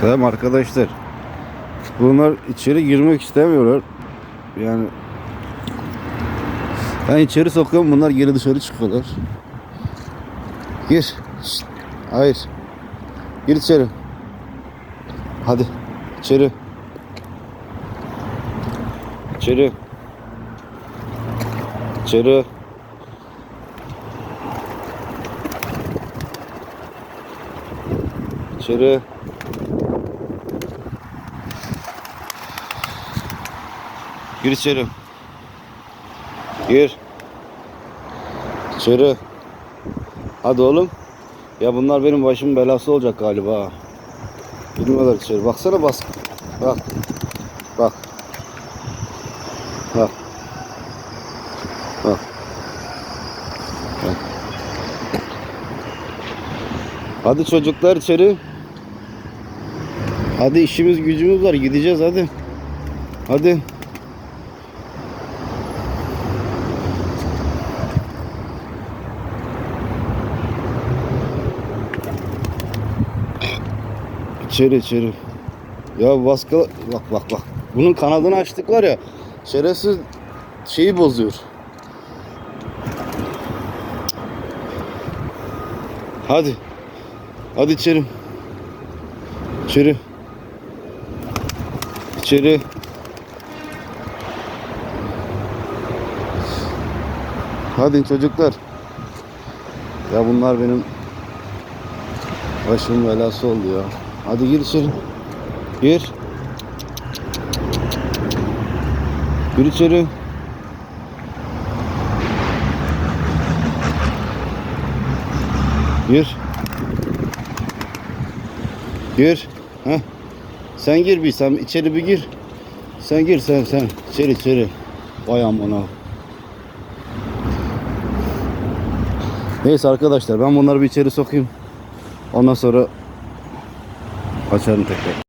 Selam arkadaşlar. Bunlar içeri girmek istemiyorlar. Yani ben içeri sokuyorum bunlar geri dışarı çıkıyorlar. Gir. Şşt. Hayır. Gir içeri. Hadi. İçeri. İçeri. İçeri. İçeri. Gir içeri. Gir. İçeri. Hadi oğlum. Ya bunlar benim başımın belası olacak galiba. ha. Girmiyorlar içeri. Baksana bas. Bak. Bak. Bak. Bak. Bak. Hadi çocuklar içeri. Hadi işimiz gücümüz var. Gideceğiz hadi. Hadi. İçeri içeri. Ya baskı bak bak bak. Bunun kanadını açtık var ya. Şerefsiz şeyi bozuyor. Hadi. Hadi içeri. İçeri. İçeri. Hadi çocuklar. Ya bunlar benim başımın belası oldu ya. Hadi gir içeri. Gir. Gir içeri. Gir. Gir. Heh. Sen gir bir sen içeri bir gir. Sen gir sen sen içeri içeri. Vay amına. Neyse arkadaşlar ben bunları bir içeri sokayım. Ondan sonra অচন থেকে।